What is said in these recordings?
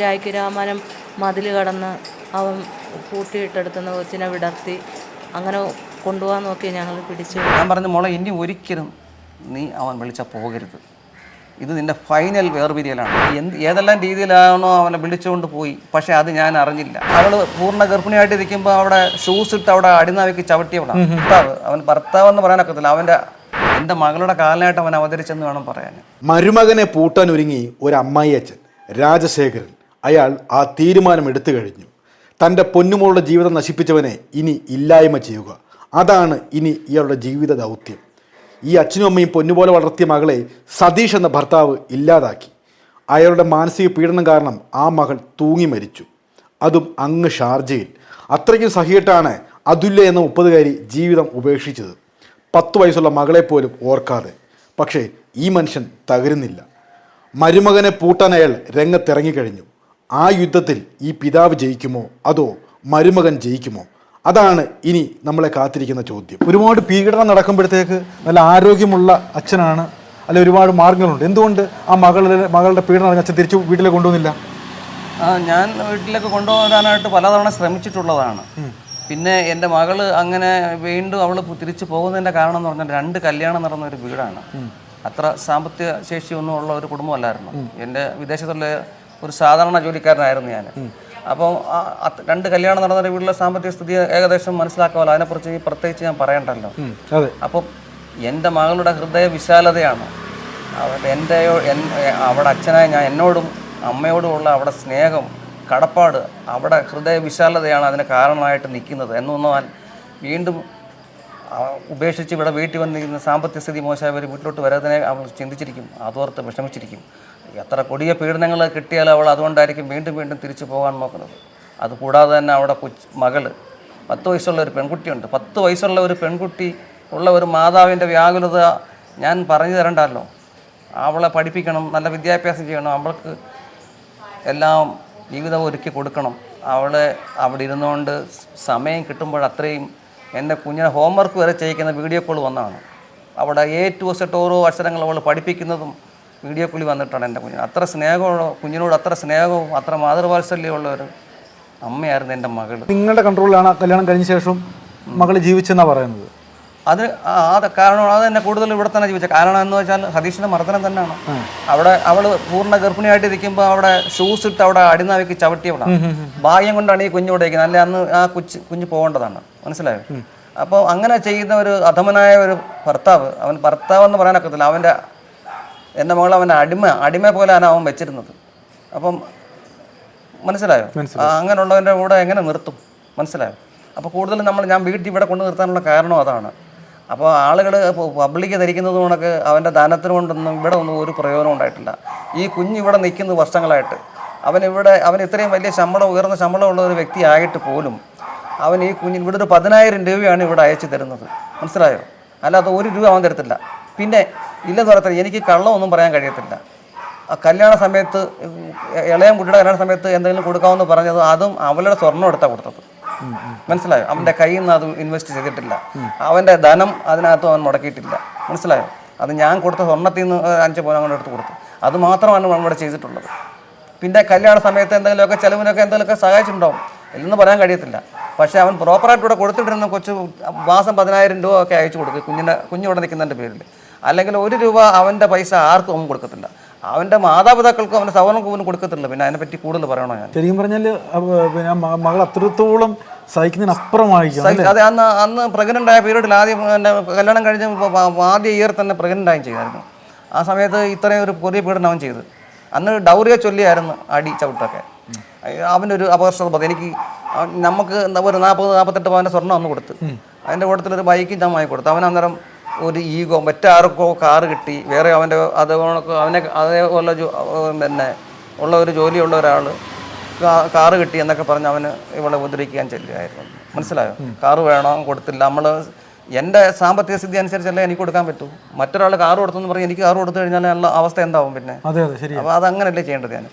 രായ്ക്ക് മതിൽ കടന്ന് അവൻ കൂട്ടിയിട്ടെടുത്തുന്ന കൊച്ചിനെ വിടർത്തി. അങ്ങനെ കൊണ്ടുപോകാൻ നോക്കി ഞങ്ങൾ പിടിച്ചു. ഞാൻ പറഞ്ഞു മോളെ ഇനി ഒരിക്കലും നീ അവൻ വിളിച്ചാൽ പോകരുത്. ഇത് നിന്റെ ഫൈനൽ വേർപിരിയലാണ്. എന്ത് ഏതെല്ലാം രീതിയിലാണോ അവനെ വിളിച്ചുകൊണ്ട് പോയി. പക്ഷേ അത് ഞാൻ അറിഞ്ഞില്ല. അവൾ പൂർണ ഗർഭിണിയായിട്ട് ഇരിക്കുമ്പോൾ അവിടെ ഷൂസ് ഇട്ട് അവിടെ അടിനാവിക്ക് ചവിട്ടിയവിടെ ഭർത്താവ് അവൻ ഭർത്താവ് എന്ന് പറയാനൊക്കത്തില്ല അവന്റെ എന്റെ മകളുടെ കാലനായിട്ട് അവൻ അവതരിച്ചെന്ന് വേണം പറയാൻ. മരുമകനെ പൂട്ടാൻ ഒരുങ്ങി ഒരു അമ്മായി അച്ഛൻ രാജശേഖരൻ. അയാൾ ആ തീരുമാനം എടുത്തു കഴിഞ്ഞു. തന്റെ പൊന്നുമോളുടെ ജീവിതം നശിപ്പിച്ചവനെ ഇനി ഇല്ലായ്മ ചെയ്യുക. അതാണ് ഇനി ഇയാളുടെ ജീവിത ദൗത്യം. ഈ അച്ഛനും അമ്മയും പൊന്നുപോലെ വളർത്തിയ മകളെ സതീഷ് എന്ന ഭർത്താവ് ഇല്ലാതാക്കി. അയാളുടെ മാനസിക പീഡനം കാരണം ആ മകൾ തൂങ്ങി മരിച്ചു. അതും അങ്ങ് ഷാർജയിൽ. അത്രയ്ക്കും സഹിയിട്ടാണ് അതുല്യ എന്ന മുപ്പതുകാരി ജീവിതം ഉപേക്ഷിച്ചത്. പത്ത് വയസ്സുള്ള മകളെ പോലും ഓർക്കാതെ. പക്ഷേ ഈ മനുഷ്യൻ തകരുന്നില്ല. മരുമകനെ പൂട്ടാൻ അയാൾ രംഗത്തിറങ്ങിക്കഴിഞ്ഞു. ആ യുദ്ധത്തിൽ ഈ പിതാവ് ജയിക്കുമോ? അതോ മരുമകൻ ജയിക്കുമോ? അതാണ് ഇനി നമ്മളെ കാത്തിരിക്കുന്ന ചോദ്യം. ഒരുപാട് പീഡനം നടക്കുമ്പോഴത്തേക്ക് നല്ല ആരോഗ്യമുള്ള അച്ഛനാണ്. അല്ലെ ഒരുപാട് മാർഗങ്ങളുണ്ട്. എന്തുകൊണ്ട് ആ മകളുടെ മകളുടെ പീഡനം അറിഞ്ഞ അച്ഛൻ തിരിച്ചു വീട്ടിലേക്ക് കൊണ്ടുവന്നില്ല? ഞാൻ വീട്ടിലേക്ക് കൊണ്ടുപോകാനായിട്ട് പലതവണ ശ്രമിച്ചിട്ടുള്ളതാണ്. പിന്നെ എന്റെ മകൾ അങ്ങനെ വീണ്ടും അവൾ തിരിച്ചു പോകുന്നതിന്റെ കാരണം എന്ന് പറഞ്ഞാൽ രണ്ട് കല്യാണം നടന്ന ഒരു വീടാണ്. അത്ര സാമ്പത്തിക ശേഷിയൊന്നും ഉള്ള ഒരു കുടുംബമല്ലായിരുന്നു. എന്റെ വിദേശത്തുള്ള ഒരു സാധാരണ ജോലിക്കാരനായിരുന്നു ഞാൻ. അപ്പോൾ രണ്ട് കല്യാണം നടന്ന വീട്ടിലെ സാമ്പത്തിക സ്ഥിതി ഏകദേശം മനസ്സിലാക്കാമല്ലോ. അതിനെക്കുറിച്ച് പ്രത്യേകിച്ച് ഞാൻ പറയണ്ടല്ലോ. അതെ. അപ്പം എന്റെ മകളുടെ ഹൃദയ വിശാലതയാണ്. എന്റെ അവിടെ അച്ഛനായ ഞാൻ എന്നോടും അമ്മയോടുമുള്ള അവിടെ സ്നേഹം കടപ്പാട് അവിടെ ഹൃദയ വിശാലതയാണ് അതിന് കാരണമായിട്ട് നിൽക്കുന്നത് എന്നൊന്നാൽ വീണ്ടും ഉപേക്ഷിച്ച് ഇവിടെ വീട്ടിൽ വന്നിരിക്കുന്ന സാമ്പത്തിക സ്ഥിതി മോശമായവർ വീട്ടിലോട്ട് വരാതിനെ അവൾ ചിന്തിച്ചിരിക്കും അതോർത്ത് വിഷമിച്ചിരിക്കും. എത്ര കൊടിയ പീഡനങ്ങൾ കിട്ടിയാൽ അവൾ അതുകൊണ്ടായിരിക്കും വീണ്ടും വീണ്ടും തിരിച്ചു പോകാൻ നോക്കുന്നത്. അതുകൂടാതെ തന്നെ അവിടെ കൊച്ച് മകൾ പത്ത് വയസ്സുള്ള ഒരു പെൺകുട്ടിയുണ്ട്. പത്ത് വയസ്സുള്ള ഒരു പെൺകുട്ടി ഉള്ള ഒരു മാതാവിന്റെ വ്യാകുലത ഞാൻ പറഞ്ഞു തരണ്ടല്ലോ. അവളെ പഠിപ്പിക്കണം നല്ല വിദ്യാഭ്യാസം ചെയ്യണം അവൾക്ക് എല്ലാം ജീവിതം ഒരുക്കി കൊടുക്കണം. അവളെ അവിടെ ഇരുന്നുകൊണ്ട് സമയം കിട്ടുമ്പോൾ അത്രയും എന്റെ കുഞ്ഞിനെ ഹോംവർക്ക് വരെ ചെയ്യിക്കുന്ന വീഡിയോ കോൾ വന്നതാണ്. അവിടെ എ ടു ഓരോ അക്ഷരങ്ങൾ അവൾ പഠിപ്പിക്കുന്നതും വീഡിയോ കോളിൽ വന്നിട്ടാണ് എന്റെ കുഞ്ഞിന്. അത്ര സ്നേഹമുള്ള കുഞ്ഞിനോട് അത്ര സ്നേഹവും അത്ര മാതൃവാത്സല്യമുള്ള ഒരു അമ്മയായിരുന്നു എന്റെ മകൾ നിങ്ങളുടെ കൺട്രോളിലാണ് കല്യാണം കഴിഞ്ഞ ശേഷം മകൾ ജീവിച്ചെന്നാണ് പറയുന്നത്? അത് അത് കാരണം അത് തന്നെ കൂടുതൽ ഇവിടെ തന്നെ ജീവിച്ച കാരണം എന്ന് വെച്ചാൽ സതീഷിന്റെ മർദ്ദനം തന്നെയാണ്. അവിടെ അവൾ പൂർണ ഗർഭിണിയായിട്ട് ഇരിക്കുമ്പോൾ അവിടെ ഷൂസ് ഇട്ട് അവിടെ അടിനാവിക്ക് ചവിട്ടിയവിടെ ഭാഗ്യം കൊണ്ടാണ് ഈ കുഞ്ഞ് ഇവിടെ ഇരിക്കുന്നത്. അല്ലെ അന്ന് ആ കുച്ച് കുഞ്ഞ് പോകേണ്ടതാണ്. മനസ്സിലായോ? അപ്പോൾ അങ്ങനെ ചെയ്യുന്ന ഒരു അധമനായ ഒരു ഭർത്താവ് അവൻ ഭർത്താവ് എന്ന് പറയാനൊക്കത്തില്ല. അവന്റെ എന്റെ മകൾ അവന്റെ അടിമ അടിമ പോലെയാണ് അവൻ വെച്ചിരുന്നത്. അപ്പം മനസ്സിലായോ? അങ്ങനെയുള്ളവന്റെ കൂടെ എങ്ങനെ നിർത്തും? മനസ്സിലായോ? അപ്പോൾ കൂടുതൽ നമ്മൾ ഞാൻ വീട്ടിൽ ഇവിടെ കൊണ്ട് നിർത്താനുള്ള കാരണം അതാണ്. അപ്പോൾ ആളുകൾ പബ്ലിക് ധരിക്കുന്നത് കൊണ്ടൊക്കെ അവന്റെ ദാനത്തിന് കൊണ്ടൊന്നും ഇവിടെ ഒന്നും ഒരു പ്രയോജനം ഉണ്ടായിട്ടില്ല. ഈ കുഞ്ഞ് ഇവിടെ നിൽക്കുന്നത് വർഷങ്ങളായിട്ട് അവൻ ഇവിടെ അവൻ ഇത്രയും വലിയ ശമ്പളം ഉയർന്ന ശമ്പളമുള്ള ഒരു വ്യക്തി ആയിട്ട് പോലും അവൻ ഈ കുഞ്ഞിന് ഇവിടെ ഒരു പതിനായിരം രൂപയാണ് ഇവിടെ അയച്ചു തരുന്നത്. മനസ്സിലായോ? അല്ലാതെ ഒരു രൂപ അവൻ തരത്തില്ല. പിന്നെ ഇല്ലെന്ന് പറയത്തില്ല. എനിക്ക് കള്ളമൊന്നും പറയാൻ കഴിയത്തില്ല. ആ കല്യാണ സമയത്ത് ഇളയം കുട്ടിയുടെ കല്യാണ സമയത്ത് എന്തെങ്കിലും കൊടുക്കാമെന്ന് പറഞ്ഞത് അതും അവളുടെ സ്വർണം എടുത്താ കൊടുത്തത്. മനസ്സിലായോ? അവന്റെ കയ്യിൽ നിന്ന് അത് ഇൻവെസ്റ്റ് ചെയ്തിട്ടില്ല. അവന്റെ ധനം അതിനകത്തും അവൻ മുടക്കിയിട്ടില്ല. മനസ്സിലായോ? അത് ഞാൻ കൊടുത്ത സ്വർണത്തിൽ നിന്ന് അഞ്ച് പോലും അങ്ങോട്ട് എടുത്ത് കൊടുത്തു. അത് മാത്രമാണ് ഇവിടെ ചെയ്തിട്ടുള്ളത്. പിന്നെ കല്യാണ സമയത്ത് എന്തെങ്കിലുമൊക്കെ ചിലവിനൊക്കെ എന്തെങ്കിലുമൊക്കെ സഹായിച്ചിട്ടുണ്ടാവും. ഇല്ലെന്ന് പറയാൻ കഴിയത്തില്ല. പക്ഷേ അവൻ പ്രോപ്പറായിട്ട് ഇവിടെ കൊടുത്തിട്ടിരുന്ന കൊച്ചു മാസം പതിനായിരം രൂപ ഒക്കെ അയച്ചു കൊടുക്കും കുഞ്ഞിന്റെ കുഞ്ഞിവിടെ നിൽക്കുന്നതിന്റെ പേരിൽ. അല്ലെങ്കിൽ ഒരു രൂപ അവന്റെ പൈസ ആർക്കും അവൻ കൊടുക്കത്തില്ല. അവന്റെ മാതാപിതാക്കൾക്കും അവന്റെ സവർണം പോലും കൊടുക്കത്തില്ല. പിന്നെ അതിനെപ്പറ്റി കൂടുതൽ പറയണോ ഞാൻ? ശരിക്കും പറഞ്ഞാൽ പിന്നെ മകൾ അത്രത്തോളം അതെ അന്ന് അന്ന് പ്രഗ്നന്റ് ആയ പീരീഡിൽ ആദ്യം എന്റെ കല്യാണം കഴിഞ്ഞ് ആദ്യ ഇയർ തന്നെ പ്രഗ്നന്റ് ആയും ചെയ്തായിരുന്നു. ആ സമയത്ത് ഇത്രയും ഒരു കൊറിയ പീഡനം അവൻ ചെയ്ത്. അന്ന് ഡൗറിയെ ചൊല്ലിയായിരുന്നു അടി ചവിട്ടൊക്കെ. അവന്റെ ഒരു അപകർഷത എനിക്ക് നമുക്ക് ഒരു നാൽപ്പത് നാൽപ്പത്തെട്ട് പവന്റെ സ്വർണം അന്ന് കൊടുത്ത്. അതിന്റെ കൂട്ടത്തിൽ ഒരു ബൈക്കും ഞാൻ വാങ്ങി കൊടുത്തു. അവൻ അന്നേരം ഒരു ഈഗോ മറ്റാർക്കോ കാറ് കിട്ടി. വേറെ അവന്റെ അത് അവനെ അതേപോലെ പിന്നെ ഉള്ള ഒരു ജോലിയുള്ള ഒരാൾ കാർ കാറ് കിട്ടി എന്നൊക്കെ പറഞ്ഞ് അവന് ഇവളെ ഉപദ്രവിക്കാൻ ചെല്ലുകയായിരുന്നു. മനസ്സിലായോ? കാറ് വേണം? കൊടുത്തില്ല. നമ്മൾ എന്റെ സാമ്പത്തിക സ്ഥിതി അനുസരിച്ചല്ലേ എനിക്ക് കൊടുക്കാൻ പറ്റൂ. മറ്റൊരാൾ കാറ് കൊടുത്തെന്ന് പറഞ്ഞ് എനിക്ക് കാറ് കൊടുത്തു കഴിഞ്ഞാൽ ഉള്ള അവസ്ഥ എന്താവും പിന്നെ? അതെ അതെ ശരി അപ്പോൾ അതങ്ങനല്ലേ ചെയ്യേണ്ടത് ഞാൻ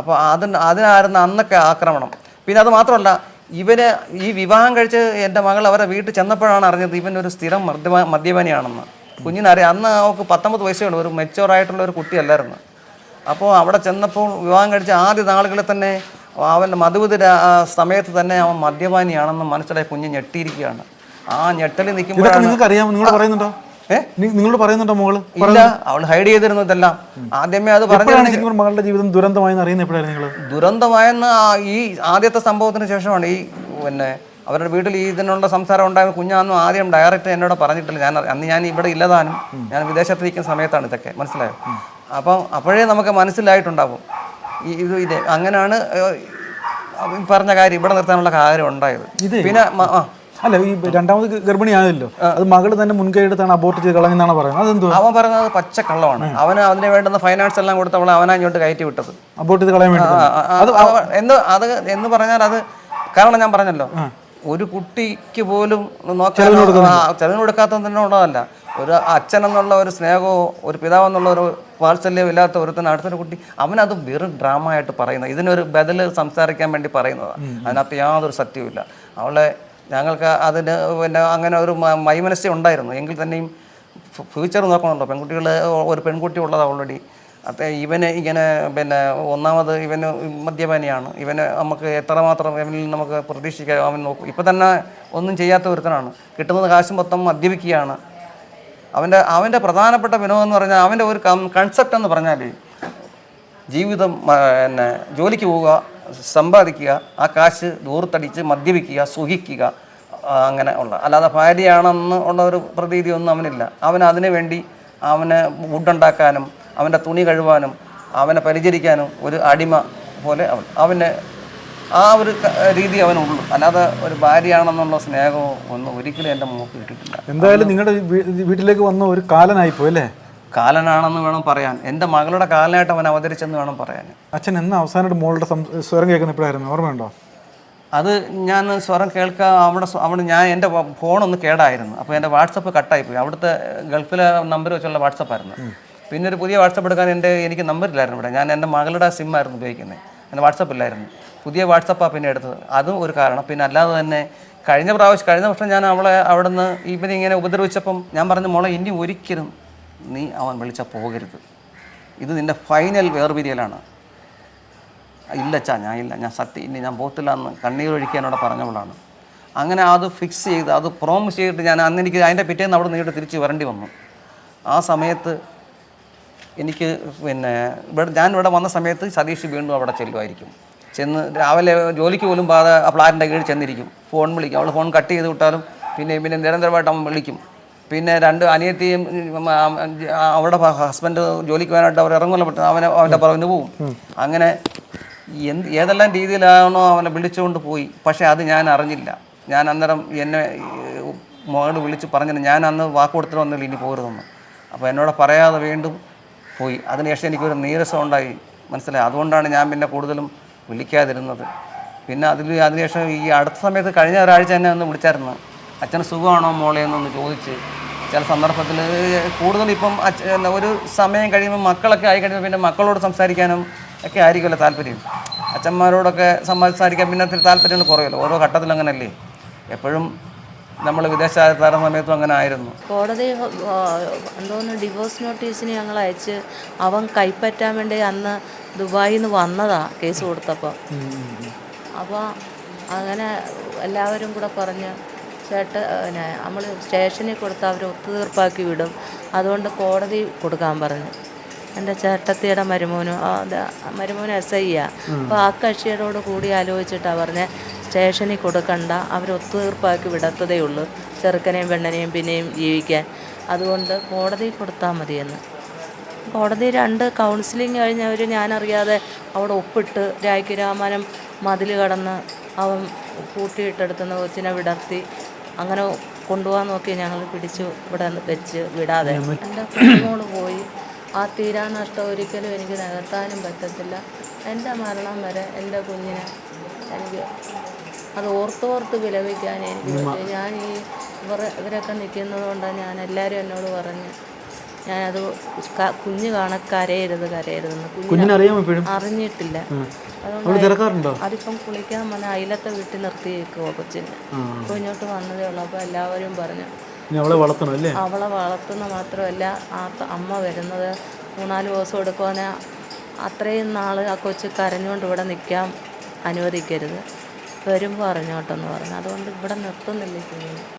അപ്പോൾ അതിന് അതിനായിരുന്നു അന്നൊക്കെ ആക്രമണം. പിന്നെ അത് മാത്രമല്ല ഇവന് ഈ വിവാഹം കഴിച്ച് എന്റെ മകൾ അവരെ വീട്ടിൽ ചെന്നപ്പോഴാണ് അറിഞ്ഞത് ഇവൻ ഒരു സ്ഥിരം മദ്യപാ മദ്യപാനിയാണെന്ന്. കുഞ്ഞിനറിയാം. അന്ന് അവൾക്ക് പത്തൊമ്പത് വയസ്സേ ഉള്ളൂ. ഒരു മെച്ചുവർ ആയിട്ടുള്ള ഒരു കുട്ടിയല്ലായിരുന്നു. അപ്പോൾ അവിടെ ചെന്നപ്പോൾ വിവാഹം കഴിച്ച ആദ്യ നാളുകളിൽ തന്നെ അവന്റെ മധുവിധ സമയത്ത് തന്നെ അവൻ മദ്യപാനിയാണെന്ന് മനസ്സിലായി കുഞ്ഞ് ഞെട്ടിയിരിക്കുകയാണ്. ആ ഞെട്ടലിൽ നിൽക്കുമ്പോഴാണ് നിങ്ങൾക്ക് അറിയാമോ നിങ്ങൾ പറയുന്നുണ്ടോ? നിങ്ങളോട് പറയുന്നുണ്ടോ മോൾ? ഇല്ല അവൾ ഹൈഡ് ചെയ്തിരുന്നതല്ല. ആദ്യമേ അത് പറഞ്ഞു മകളുടെ ജീവിതം ദുരന്തമായെന്ന് അറിയുന്നത് എപ്പോഴായിരുന്നു നിങ്ങൾ ദുരന്തമായെന്ന് ഈ ആദ്യത്തെ സംഭവത്തിന് ശേഷമാണ് ഈ പിന്നെ അവരുടെ വീട്ടിൽ ഈ ഇതിനുള്ള സംസാരം ഉണ്ടായ കുഞ്ഞാന്നും ആദ്യം ഡയറക്റ്റ് എന്നോട് പറഞ്ഞിട്ടില്ല. ഞാൻ അന്ന് ഞാൻ ഇവിടെ ഇല്ലതാനും ഞാൻ വിദേശത്തിരിക്കുന്ന സമയത്താണ് ഇതൊക്കെ. മനസ്സിലായോ? അപ്പം അപ്പോഴേ നമുക്ക് മനസ്സിലായിട്ടുണ്ടാവും. ഈ ഇത് ഇത് അങ്ങനെയാണ് പറഞ്ഞ കാര്യം ഇവിടെ നിർത്താനുള്ള കാര്യം ഉണ്ടായത്. പിന്നെ ആ. അല്ല ഈ രണ്ടാമത് ഗർഭിണി ആയല്ലോ അത് മകൾ തന്നെ മുൻകൈ എടുത്താണ് അബോർട്ട് ചെയ്ത് കളഞ്ഞെന്നാണ് പറയുന്നത്. അതെന്തോ അവൻ പറയുന്നത് പച്ച കള്ളമാണ് അവന് അതിന് വേണ്ടുന്ന ഫൈനാൻസ് എല്ലാം കൊടുത്ത് അവളെ അവനാ ഇങ്ങോട്ട് കയറ്റി വിട്ടത്. അബോർട്ട് ചെയ്ത് കളയാൻ വേണ്ടി അവ- എന്ന് അത് എന്ന് പറഞ്ഞാൽ അത് കാരണം ഞാൻ പറഞ്ഞല്ലോ. ഒരു കുട്ടിക്ക് പോലും നോക്കാൻ തന്നെ കൊടുക്കാത്തതിനുള്ളതല്ല ഒരു അച്ഛൻ എന്നുള്ള ഒരു സ്നേഹമോ ഒരു പിതാവ് എന്നുള്ള ഒരു വാത്സല്യം ഇല്ലാത്ത ഒരുത്തന് അടുത്തൊരു കുട്ടി അവനത് വെറും ഡ്രാമ ആയിട്ട് പറയുന്നത്. ഇതിനൊരു ബദൽ സംസാരിക്കാൻ വേണ്ടി പറയുന്നതാണ് അതിനകത്ത് യാതൊരു സത്യവുമില്ല. അവളെ ഞങ്ങൾക്ക് അതിന് പിന്നെ അങ്ങനെ ഒരു മൈമനസ്യം ഉണ്ടായിരുന്നു. എങ്കിൽ തന്നെയും ഫ്യൂച്ചർ നോക്കണമല്ലോ. പെൺകുട്ടികൾ ഒരു പെൺകുട്ടി ഉള്ളത് ഓൾറെഡി അത് ഇവന് ഇങ്ങനെ പിന്നെ ഒന്നാമത് ഇവന് മദ്യപാനിയാണ്. ഇവന് നമുക്ക് എത്രമാത്രം ഇവനിൽ നമുക്ക് പ്രതീക്ഷിക്കാം. അവൻ നോക്കും. ഇപ്പം തന്നെ ഒന്നും ചെയ്യാത്ത ഒരുത്തനാണ്. കിട്ടുന്നത് കാശ് മൊത്തം മദ്യപിക്കുകയാണ്. അവന്റെ അവന്റെ പ്രധാനപ്പെട്ട വിനോദം എന്ന് പറഞ്ഞാൽ അവന്റെ ഒരു കൺസെപ്റ്റ് എന്ന് പറഞ്ഞാൽ ജീവിതം പിന്നെ ജോലിക്ക് പോവുക സമ്പാദിക്കുക ആ കാശ് ദൂർത്തടിച്ച് മദ്യപിക്കുക സുഖിക്കുക അങ്ങനെ ഉള്ള. അല്ലാതെ ഭാര്യയാണെന്ന് ഉള്ള ഒരു പ്രതീതിയൊന്നും അവനില്ല. അവൻ അതിനു വേണ്ടി അവന് ഫുഡുണ്ടാക്കാനും അവന്റെ തുണി കഴുവാനും അവനെ പരിചരിക്കാനും ഒരു അടിമ പോലെ അവൻ. അവന് ആ ഒരു രീതി അവനുള്ളൂ. അല്ലാതെ ഒരു ഭാര്യയാണെന്നുള്ള സ്നേഹമോ ഒന്നും ഒരിക്കലും എന്റെ മുഖത്ത് കിട്ടിയിട്ടില്ല എന്തായാലും നിങ്ങളുടെ വീട്ടിലേക്ക് വന്ന ഒരു കാലനായിപ്പോയി അല്ലേ? കാലനാണെന്ന് വേണം പറയാൻ. എന്റെ മകളുടെ കാലനായിട്ട് അവൻ അവതരിച്ചെന്ന് വേണം പറയാൻ. അച്ഛൻ എന്ന അവസാനമായിട്ട് മോളുടെ സ്വരം കേൾക്കുന്ന ഇപ്പോഴായിരുന്നു. ഓർമ്മയുണ്ടോ? അത് ഞാൻ സ്വരം കേൾക്കാൻ അവിടെ അവിടെ ഞാൻ എന്റെ ഫോണൊന്ന് കേടായിരുന്നു. അപ്പോൾ എന്റെ വാട്സപ്പ് കട്ടായിപ്പോയി. അവിടുത്തെ ഗൾഫിലെ നമ്പർ വെച്ചുള്ള വാട്സപ്പായിരുന്നു പിന്നെ ഒരു പുതിയ വാട്സപ്പ് എടുക്കാൻ എന്റെ എനിക്ക് നമ്പറില്ലായിരുന്നു ഇവിടെ. ഞാൻ എന്റെ മകളുടെ സിം ആയിരുന്നു ഉപയോഗിക്കുന്നത്. എന്റെ വാട്സപ്പ് ഇല്ലായിരുന്നു. പുതിയ വാട്സപ്പാണ് പിന്നെ എടുത്തത്. അതും ഒരു കാരണം. പിന്നെ അല്ലാതെ തന്നെ കഴിഞ്ഞ പ്രാവശ്യം കഴിഞ്ഞ വർഷം ഞാൻ അവളെ അവിടെ നിന്ന് ഇവനിങ്ങനെ ഉപദ്രവിച്ചപ്പം ഞാൻ പറഞ്ഞു മോളെ ഇനി ഒരിക്കലും നീ അവൻ വിളിച്ച പോകരുത്. ഇത് നിന്റെ ഫൈനൽ വേർപിരിയലാണ്. ഇല്ലച്ചാ ഞാൻ ഇല്ല ഞാൻ സത്യം ഇനി ഞാൻ പോത്തില്ല എന്ന് കണ്ണീരൊഴിക്കാൻ അവിടെ പറഞ്ഞവളാണ്. അങ്ങനെ അത് ഫിക്സ് ചെയ്ത് അത് പ്രോമിസ് ചെയ്തിട്ട് ഞാൻ അന്ന് എനിക്ക് അതിന്റെ പിറ്റേന്ന് അവിടെ നീട്ട് തിരിച്ച് വരേണ്ടി വന്നു. ആ സമയത്ത് എനിക്ക് പിന്നെ ഇവിടെ ഞാൻ ഇവിടെ വന്ന സമയത്ത് സതീഷ് വീണ്ടും അവിടെ ചെല്ലുമായിരിക്കും. ചെന്ന് രാവിലെ ജോലിക്ക് പോലും പാത ആ പ്ലാറ്റിന്റെ കീഴിൽ ചെന്നിരിക്കും. ഫോൺ വിളിക്കും. അവൾ ഫോൺ കട്ട് ചെയ്ത് വിട്ടാലും പിന്നെ പിന്നെ നിരന്തരമായിട്ട് അവൻ വിളിക്കും. പിന്നെ രണ്ട് അനിയത്തിയും അവരുടെ ഹസ്ബൻഡ് ജോലിക്ക് പോകാനായിട്ട് അവർ ഇറങ്ങുമല്ലോ പെട്ടെന്ന് അവനെ അവന്റെ പുറകിന് പോവും. അങ്ങനെ എന്ത് ഏതെല്ലാം രീതിയിലാണോ അവനെ വിളിച്ചുകൊണ്ട് പോയി പക്ഷേ അത് ഞാൻ അറിഞ്ഞില്ല. ഞാൻ അന്നേരം എന്നെ മകൾ വിളിച്ച് പറഞ്ഞില്ല ഞാൻ അന്ന് വാക്ക് കൊടുത്തിട്ട് വന്നില്ല ഇനി പോരുതെന്ന് അപ്പോൾ എന്നോട് പറയാതെ വീണ്ടും പോയി. അതിനുശേഷം എനിക്കൊരു നീരസം ഉണ്ടായി മനസ്സിലായി. അതുകൊണ്ടാണ് ഞാൻ പിന്നെ കൂടുതലും വിളിക്കാതിരുന്നത്. പിന്നെ അതിൽ അതിനുശേഷം ഈ അടുത്ത സമയത്ത് കഴിഞ്ഞ ഒരാഴ്ച തന്നെ ഒന്ന് വിളിച്ചായിരുന്നു. അച്ഛന് സുഖമാണോ മോളെ എന്നൊന്ന് ചോദിച്ച് ചില സന്ദർഭത്തിൽ കൂടുതൽ ഇപ്പം ഒരു സമയം കഴിയുമ്പോൾ മക്കളൊക്കെ ആയി കഴിയുമ്പോൾ പിന്നെ മക്കളോട് സംസാരിക്കാനും ഒക്കെ ആയിരിക്കുമല്ലോ താല്പര്യം. അച്ഛന്മാരോടൊക്കെ സംസാരിക്കാൻ പിന്നെ ഒത്തിരി താല്പര്യങ്ങൾ കുറയുമല്ലോ. ഓരോ ഘട്ടത്തിൽ അങ്ങനല്ലേ? എപ്പോഴും നമ്മൾ വിദേശ തരുന്ന സമയത്തും അങ്ങനെ ആയിരുന്നു. കോടതി എന്തോന്ന് ഡിവോഴ്സ് നോട്ടീസിന് ഞങ്ങൾ അയച്ച് അവൻ കൈപ്പറ്റാൻ വേണ്ടി അന്ന് ദുബായിൽ നിന്ന് വന്നതാ കേസ് കൊടുത്തപ്പോൾ അപ്പോൾ അങ്ങനെ എല്ലാവരും കൂടെ പറഞ്ഞ് ചേട്ട പിന്നെ നമ്മൾ സ്റ്റേഷനിൽ കൊടുത്ത് അവർ ഒത്തുതീർപ്പാക്കി വിടും. അതുകൊണ്ട് കോടതി കൊടുക്കാൻ പറഞ്ഞു. എന്റെ ചേട്ടത്തിയുടെ മരുമോനും മരുമോൻ എസ് ഐ ആ. അപ്പോൾ ആ കക്ഷിയോട് കൂടി ആലോചിച്ചിട്ടാണ് പറഞ്ഞത് സ്റ്റേഷനിൽ കൊടുക്കണ്ട അവർ ഒത്തുതീർപ്പാക്കി വിടത്തതേ ഉള്ളൂ ചെറുക്കനെയും പെണ്ണനെയും പിന്നെയും ജീവിക്കാൻ. അതുകൊണ്ട് കോടതി കൊടുത്താൽ മതിയെന്ന്. കോടതി രണ്ട് കൗൺസിലിംഗ് കഴിഞ്ഞവർ ഞാനറിയാതെ അവിടെ ഒപ്പിട്ട് രാമാനം മതിൽ കടന്ന് അവൻ കൂട്ടിയിട്ടെടുത്തുന്ന കൊച്ചിനെ വിടർത്തി അങ്ങനെ കൊണ്ടുപോകാൻ നോക്കി ഞങ്ങൾ പിടിച്ചു ഇവിടെ വെച്ച് വിടാതെ. എന്റെ കുഞ്ഞുമോൾ പോയി. ആ തീരാനഷ്ടം ഒരിക്കലും എനിക്ക് നികത്താനും പറ്റത്തില്ല. എന്റെ മരണം വരെ എന്റെ കുഞ്ഞിനെ എനിക്ക് അത് ഓർത്തോർത്ത് വിലപിക്കാൻ എനിക്ക് പറ്റും. ഞാൻ ഈ ഇവർ ഇവരൊക്കെ നിൽക്കുന്നത് കൊണ്ടാണ് ഞാൻ എല്ലാവരും എന്നോട് പറഞ്ഞ് ഞാനത് കുഞ്ഞ് കാണാൻ കരയരുത് കരയരുതെന്ന് കുഞ്ഞിനെ കുഞ്ഞിനെ അറിയാമോ ഇപ്പോഴും? അറിഞ്ഞിട്ടില്ല. അതിപ്പം കുളിക്കാൻ വന്ന അയലത്തെ വീട്ടിൽ നിർത്തി വെക്കുവോ കൊച്ചിനെ. അപ്പോൾ ഇങ്ങോട്ട് വന്നതേ ഉള്ളൂ. അപ്പോൾ എല്ലാവരും പറഞ്ഞു അവളെ വളർത്തണം അല്ലേ? അവളെ വളർത്തുന്ന മാത്രമല്ല ആ അമ്മ വരുന്നത് മൂന്നാൽ ദിവസം എടുക്കുവാനെ അത്രയും നാൾ ആ കൊച്ച് കരഞ്ഞുകൊണ്ട് ഇവിടെ നിൽക്കാൻ അനുവദിക്കരുത്. വരുമ്പോൾ അറിഞ്ഞോട്ടെന്ന് പറഞ്ഞു. അതുകൊണ്ട് ഇവിടെ നിർത്തുന്നില്ല കുഞ്ഞിനെ.